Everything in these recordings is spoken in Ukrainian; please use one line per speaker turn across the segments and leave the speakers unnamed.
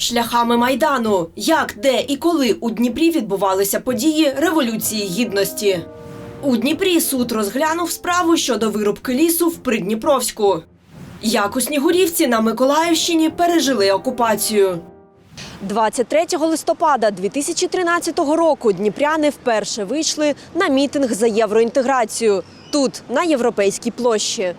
Шляхами майдану, як, де і коли у Дніпрі відбувалися події Революції Гідності. У Дніпрі суд розглянув справу щодо вирубки лісу в Придніпровську. Як у Снігурівці на Миколаївщині пережили окупацію. 23 листопада 2013 року дніпряни вперше вийшли на мітинг за євроінтеграцію тут, на європейській площі.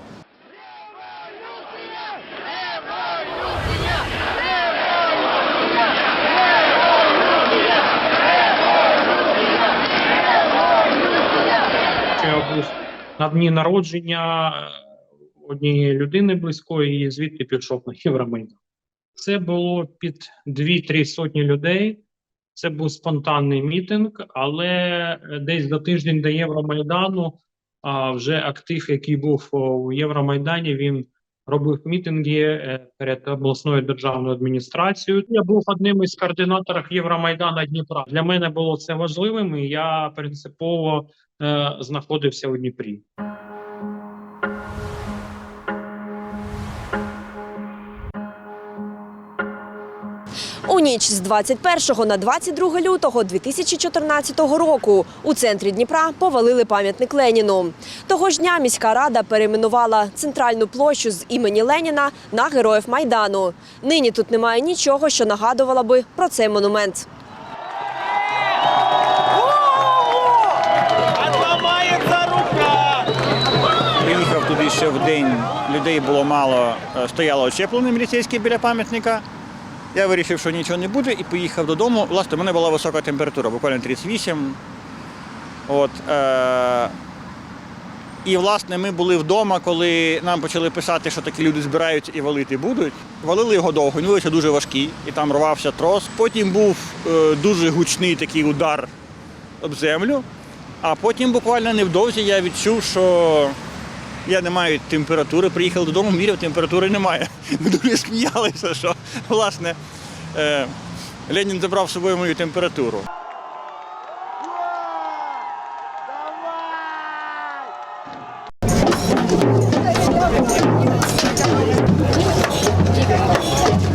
Я був на дні народження е, однієї людини близької, і звідти пішов на Євромайдан. Це було під 2-3 сотні людей. Це був спонтанний мітинг, але е, десь за тиждень до Євромайдану а, вже актив, який був у Євромайдані, він робив мітинги е, перед обласною державною адміністрацією. Я був одним із координаторів Євромайдана Дніпра. Для мене було це важливим, і я принципово е, знаходився у Дніпрі.
Ніч з 21 на 22 лютого 2014 року у центрі Дніпра повалили пам'ятник Леніну. Того ж дня міська рада перейменувала центральну площу з імені Леніна на героїв Майдану. Нині тут немає нічого, що нагадувало би про цей монумент.
Туди ще в день, людей було мало, е, стояло очеплення міліцейське біля пам'ятника. Я вирішив, що нічого не буде, і поїхав додому. Власне, у мене була висока температура, буквально 38. От, е- і, власне, ми були вдома, коли нам почали писати, що такі люди збираються і валити будуть. Валили його довго, він виявився дуже важкий, і там рвався трос. Потім був е- дуже гучний такий удар об землю. А потім буквально невдовзі я відчув, що я не маю температури. Приїхав додому, міряв, температури немає. Ми дуже сміялися, що власне е, Ленін забрав з собою мою температуру.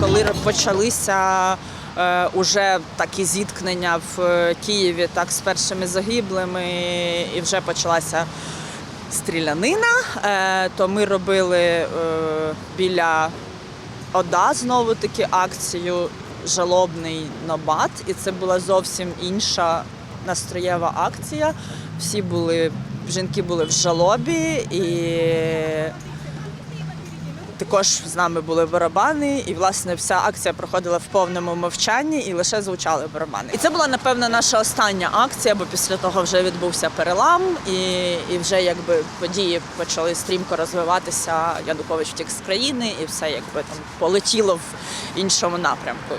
коли почалися е, уже такі зіткнення в е, Києві, так з першими загиблими, і вже почалася стрілянина, е, то ми робили е, біля ОДА знову таки акцію Жалобний нобат, і це була зовсім інша настроєва акція. Всі були, жінки були в жалобі і також з нами були барабани, і власне вся акція проходила в повному мовчанні і лише звучали барабани. І це була напевно наша остання акція, бо після того вже відбувся перелам, і, і вже якби події почали стрімко розвиватися. Янукович втік з країни, і все якби там полетіло в іншому напрямку.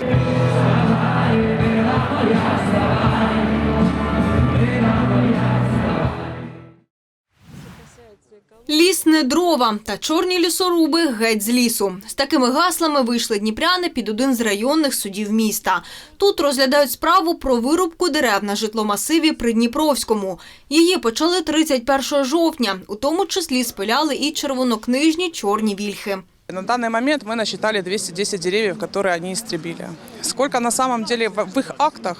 Ліс не дрова та чорні лісоруби геть з лісу. З такими гаслами вийшли дніпряни під один з районних судів міста. Тут розглядають справу про вирубку дерев на житломасиві при Дніпровському. Її почали 31 жовтня, у тому числі спиляли і червонокнижні чорні вільхи.
На данный момент мы насчитали 210 деревьев, которые они истребили. Сколько на самом деле в в их актах,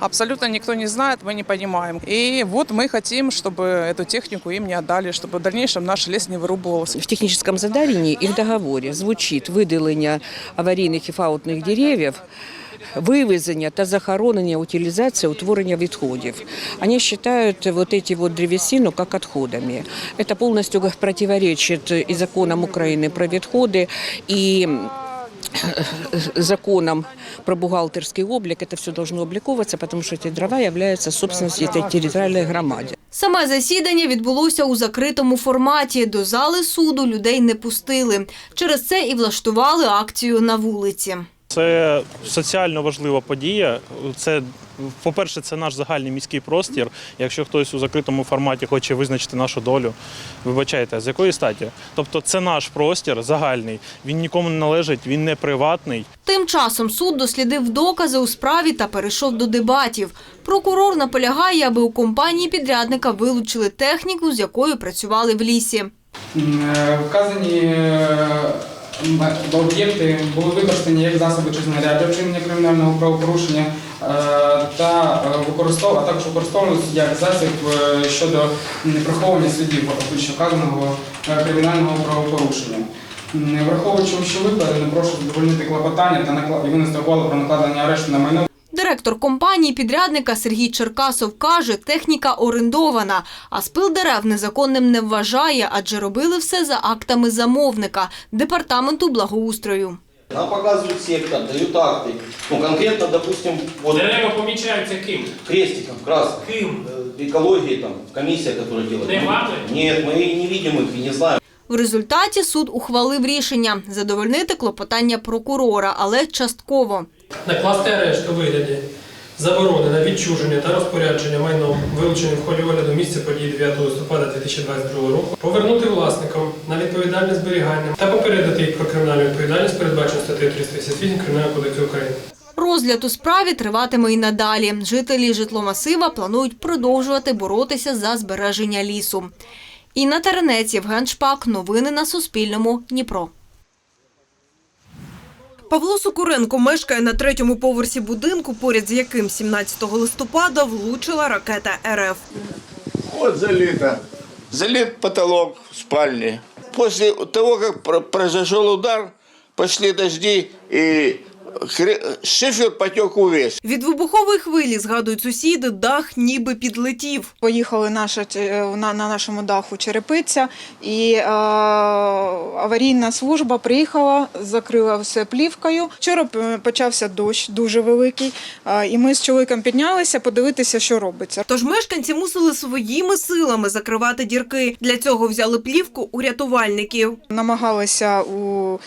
абсолютно никто не знает, мы не понимаем. И вот мы хотим, чтобы эту технику им не отдали, чтобы в дальнейшем наш лес не вырубывался.
В технічному заданні і в договорі звучить видалення аварійних і фаутних деревів, вивезення та захоронення, утилізація, утворення відходів. Вони вважають вот эти вот древесину как отходами. Это полностью противоречит и законам Украины про відходи, і законом про бухгалтерский облик это все должно обликовываться, потому что эти дрова являются собственностью этой территориальной громаде.
Саме засідання відбулося у закритому форматі. До зали суду людей не пустили. Через це і влаштували акцію на вулиці.
Це соціально важлива подія. Це, по-перше, це наш загальний міський простір. Якщо хтось у закритому форматі хоче визначити нашу долю, вибачайте, з якої статі? Тобто це наш простір загальний. Він нікому не належить, він не приватний.
Тим часом суд дослідив докази у справі та перейшов до дебатів. Прокурор наполягає, аби у компанії підрядника вилучили техніку, з якою працювали в лісі.
Е, Вказані е, до об'єкти були використані як засоби чи знаряддя вчинення кримінального правопорушення е, та використовувати а також використовувалися як засіб е, щодо приховування слідів вказаного е, кримінального правопорушення. Враховуючи що викладено, прошу задовольнити клопотання та накла- і винести ухвалу про накладення арешту на майно
Директор компанії підрядника Сергій Черкасов каже, техніка орендована, а спил дерев незаконним не вважає, адже робили все за актами замовника департаменту благоустрою.
Нам показывают сектор, дают акты. Ну, конкретно, допустим, вот
Дерева помічаються ким?
крестиком, красным.
Ким?
Э, Экологии там, комиссия, которая делает.
Не вами?
Нет, мы не видим их и не знаем.
В результаті суд ухвалив рішення задовольнити клопотання прокурора, але частково.
Накласти арешт у вигляді заборони на відчуження та розпорядження майном, вилученим в ході огляду місця події 9 листопада 2022 року, повернути власникам на відповідальне зберігання та попередити їх про кримінальну відповідальність, передбачену статтею 358 Кримінального кодексу України.
Розгляд у справі триватиме і надалі. Жителі житломасива планують продовжувати боротися за збереження лісу. Інна Теренець, Євген Шпак. Новини на Суспільному. Дніпро.
Павло Сокуренко мешкає на третьому поверсі будинку, поряд з яким 17 листопада влучила ракета РФ.
От заліта. Заліт потолок в спальні. Після того, як про- произошел удар, пішли и хре- шифер потек увесь.
Від вибухової хвилі, згадують сусіди, дах ніби підлетів.
Поїхали наша, на, на нашому даху черепиця, і е, аварійна служба приїхала, закрила все плівкою. Вчора е, почався дощ дуже великий, е, і ми з чоловіком піднялися подивитися, що робиться.
Тож мешканці мусили своїми силами закривати дірки. Для цього взяли плівку у рятувальників.
Намагалися у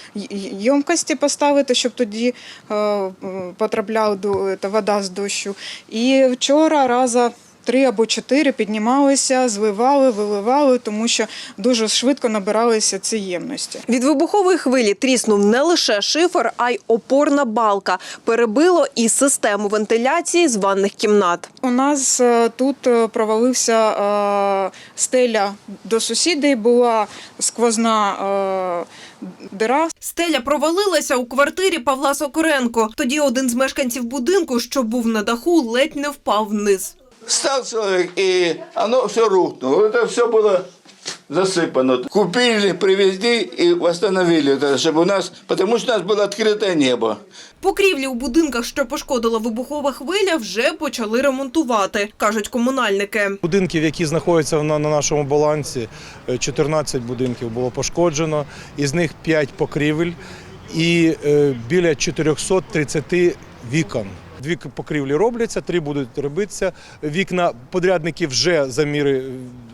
ємкості поставити, щоб тоді е, м, потрапляла до- вода з дощу. І вчора раза. Три або чотири піднімалися, зливали, виливали, тому що дуже швидко набиралися ці ємності.
Від вибухової хвилі тріснув не лише шифер, а й опорна балка. Перебило і систему вентиляції з ванних кімнат.
У нас е, тут е, провалився е, стеля до сусідей, була сквозна дира.
Стеля провалилася у квартирі Павла Сокоренко. Тоді один з мешканців будинку, що був на даху, ледь не впав вниз.
Стал человек, и оно все рухнуло. Это все было засыпано. Купили, привезли и восстановили это, чтобы у нас, потому что у нас было открытое небо.
Покрівлі у будинках, що пошкодила вибухова хвиля, вже почали ремонтувати, кажуть комунальники.
Будинків, які знаходяться на, на нашому балансі, е, 14 будинків було пошкоджено, із них 5 покрівель і е, біля 430 вікон. Дві покрівлі робляться, три будуть робитися. Вікна подрядники вже заміри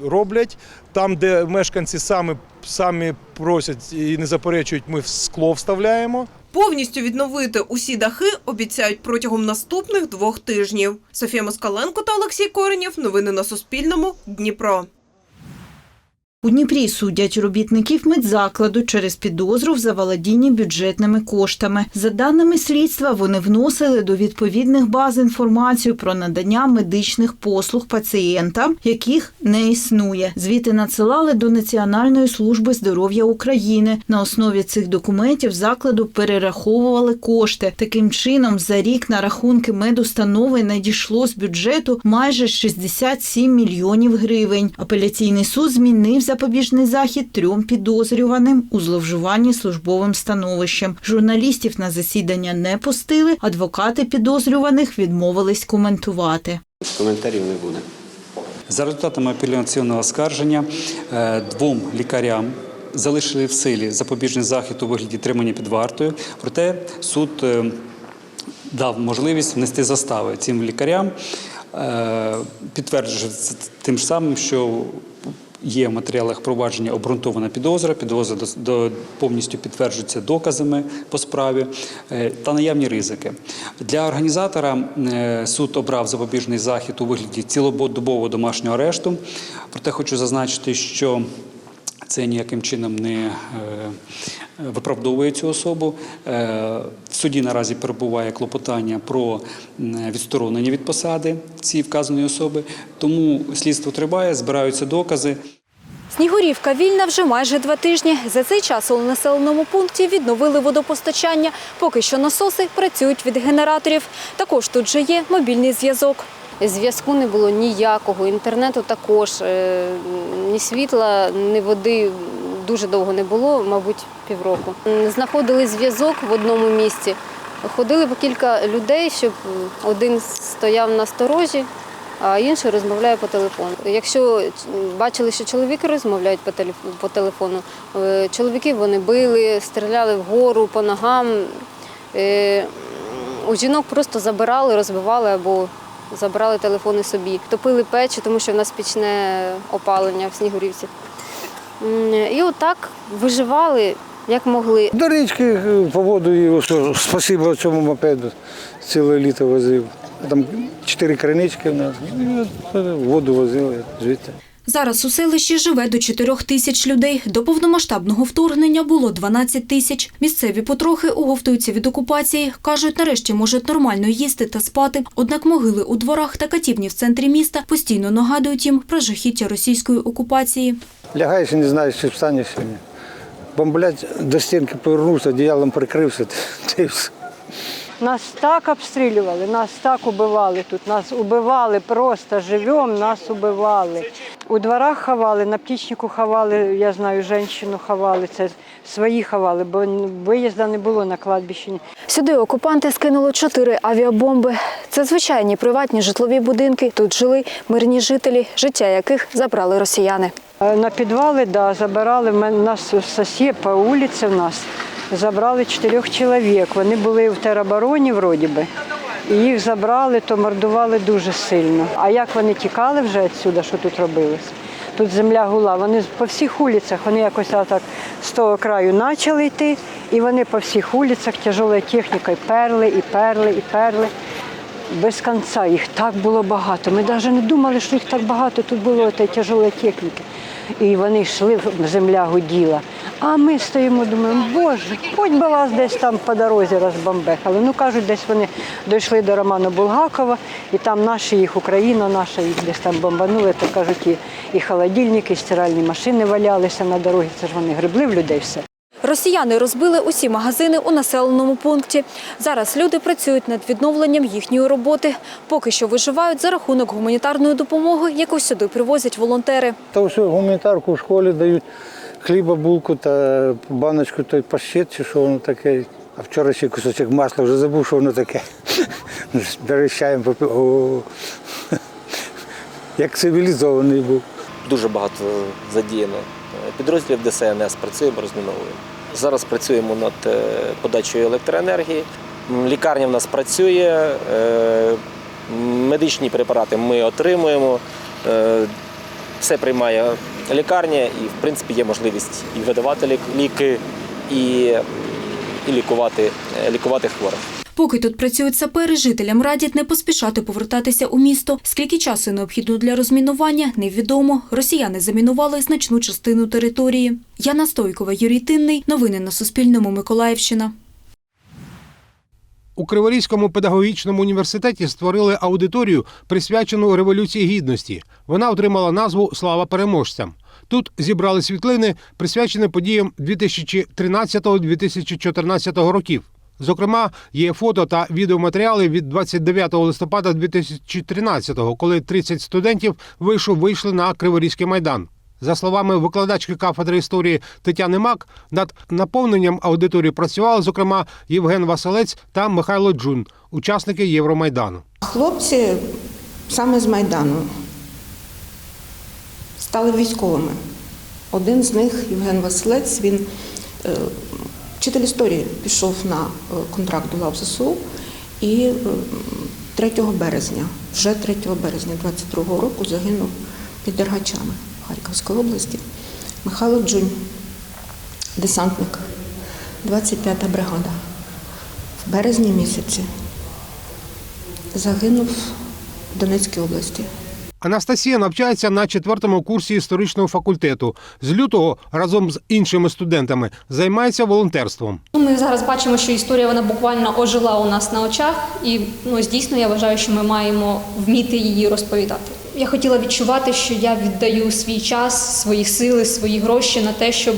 роблять. Там, де мешканці самі, самі просять і не заперечують, ми в скло вставляємо.
Повністю відновити усі дахи обіцяють протягом наступних двох тижнів. Софія Москаленко та Олексій Коренєв. Новини на Суспільному. Дніпро.
У Дніпрі судять робітників медзакладу через підозру в заволодінні бюджетними коштами. За даними слідства, вони вносили до відповідних баз інформацію про надання медичних послуг пацієнтам, яких не існує. Звіти надсилали до Національної служби здоров'я України. На основі цих документів закладу перераховували кошти. Таким чином, за рік на рахунки медустанови надійшло з бюджету майже 67 мільйонів гривень. Апеляційний суд змінив запобіжний захід трьом підозрюваним у зловживанні службовим становищем. Журналістів на засідання не пустили. Адвокати підозрюваних відмовились коментувати.
Коментарів не буде.
За результатами апеляційного оскарження е, двом лікарям залишили в силі запобіжний захід у вигляді тримання під вартою. Проте суд е, дав можливість внести застави цим лікарям, е, підтверджуючи тим ж самим, що Є в матеріалах провадження обґрунтована підозра, підозра до, повністю підтверджується доказами по справі е, та наявні ризики. Для організатора е, суд обрав запобіжний захід у вигляді цілодобового домашнього арешту. Проте хочу зазначити, що це ніяким чином не е, виправдовує цю особу. Е, В суді наразі перебуває клопотання про відсторонення від посади цієї вказаної особи. Тому слідство триває, збираються докази.
Снігурівка вільна вже майже два тижні. За цей час у населеному пункті відновили водопостачання. Поки що насоси працюють від генераторів. Також тут же є мобільний зв'язок.
Зв'язку не було ніякого, інтернету також, е, ні світла, ні води дуже довго не було, мабуть, півроку. Знаходили зв'язок в одному місці. Ходили по кілька людей, щоб один стояв на сторожі, а інший розмовляє по телефону. Якщо бачили, що чоловіки розмовляють по телеф- по телефону, е, чоловіків вони били, стріляли вгору по ногам. Е, У жінок просто забирали, розбивали або забрали телефони собі. Топили печі, тому що в нас пічне опалення в Снігурівці. І отак виживали, як могли.
До річки е, по воду і спасибо цьому мопеду. Ціле літо возив. Там чотири кринички в нас. І воду возили звідти.
Зараз у селищі живе до 4 тисяч людей. До повномасштабного вторгнення було 12 тисяч. Місцеві потрохи оговтуються від окупації. Кажуть, нарешті можуть нормально їсти та спати. Однак могили у дворах та катівні в центрі міста постійно нагадують їм про жахіття російської окупації.
Лягаєш і не знаєш, чи встанеш сьогодні. Бомблять до стінки повернувся, одіялом прикрився. Й все.
Нас так обстрілювали, нас так убивали тут. Нас убивали просто живем, нас убивали. У дворах ховали, на птічнику ховали, я знаю, жінку ховали, це свої ховали, бо виїзду не було на кладбище.
Сюди окупанти скинули чотири авіабомби. Це звичайні приватні житлові будинки. Тут жили мирні жителі, життя яких забрали росіяни.
Е, На підвали, да, забирали. Нас сусід по вулиці в нас забрали чотирьох чоловік. Вони були в теробороні, вроді би. І їх забрали, то мордували дуже сильно. А як вони тікали вже відсюди, що тут робилось? Тут земля гула. Вони по всіх вулицях, вони якось так з того краю почали йти, і вони по всіх вулицях тяжелою технікою перли і перли, і перли. Без кінця їх так було багато. Ми навіть не думали, що їх так багато тут було тієї тяжелої техніки. І вони йшли, земля гуділа. А ми стоїмо, думаємо, боже, хоч би вас десь там по дорозі розбомбехали. Ну кажуть, десь вони дійшли до Романа Булгакова, і там наші їх Україна, наша їх десь там бомбанули, то кажуть, і, і холодильники, і стиральні машини валялися на дорозі. Це ж вони гребли в людей все.
Росіяни розбили усі магазини у населеному пункті. Зараз люди працюють над відновленням їхньої роботи. Поки що виживають за рахунок гуманітарної допомоги, яку сюди привозять волонтери.
Та все, гуманітарку в школі дають хліба, булку та баночку той пащет, чи що воно таке. А вчора ще кусочок масла, вже забув, що воно таке. Бери чаєм попив. Як цивілізований був.
Дуже багато задіяно підрозділів ДСНС, працюємо, розміновуємо. Зараз працюємо над е, подачею електроенергії. Лікарня в нас працює, е, медичні препарати ми отримуємо. Е, Все приймає лікарня і, в принципі, є можливість і видавати лік- ліки, і, і лікувати, лікувати хворих.
Поки тут працюють сапери, жителям радять не поспішати повертатися у місто. Скільки часу необхідно для розмінування, невідомо. Росіяни замінували значну частину території. Яна Стойкова, Юрій Тинний. Новини на Суспільному. Миколаївщина.
У Криворізькому педагогічному університеті створили аудиторію, присвячену Революції Гідності. Вона отримала назву Слава переможцям. Тут зібрали світлини, присвячені подіям 2013-2014 років. Зокрема, є фото та відеоматеріали від 29 листопада 2013-го, коли 30 студентів вийшов вийшли на Криворізький майдан. За словами викладачки кафедри історії Тетяни Мак, над наповненням аудиторії працювали, зокрема, Євген Василець та Михайло Джун, учасники Євромайдану.
Хлопці саме з Майдану стали військовими. Один з них, Євген Василець, він е, вчитель історії, пішов на е, контракт до лав ЗСУ і е, 3 березня, вже 3 березня 22-го року загинув під Дергачами Харківської області. Михайло Джунь, десантник, 25-та бригада. В березні місяці загинув в Донецькій області.
Анастасія навчається на четвертому курсі історичного факультету. З лютого разом з іншими студентами займається волонтерством.
Ми зараз бачимо, що історія вона буквально ожила у нас на очах, і ну, дійсно я вважаю, що ми маємо вміти її розповідати.
я хотіла відчувати, що я віддаю свій час, свої сили, свої гроші на те, щоб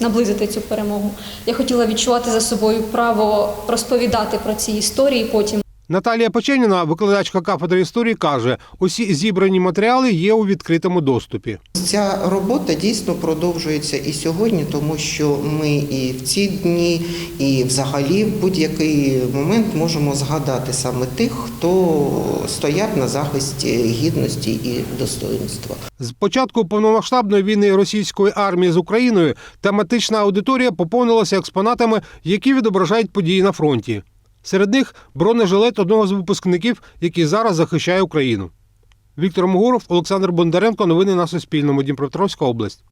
наблизити цю перемогу. Я хотіла відчувати за собою право розповідати про ці історії потім.
Наталія Печеніна, викладачка кафедри історії, каже: усі зібрані матеріали є у відкритому доступі.
Ця робота дійсно продовжується і сьогодні, тому що ми і в ці дні, і взагалі в будь-який момент можемо згадати саме тих, хто стоять на захисті гідності і достоинства.
З початку повномасштабної війни російської армії з Україною тематична аудиторія поповнилася експонатами, які відображають події на фронті. Серед них бронежилет одного з випускників, який зараз захищає Україну. Віктор Могоров, Олександр Бондаренко. Новини на Суспільному. Дніпропетровська область.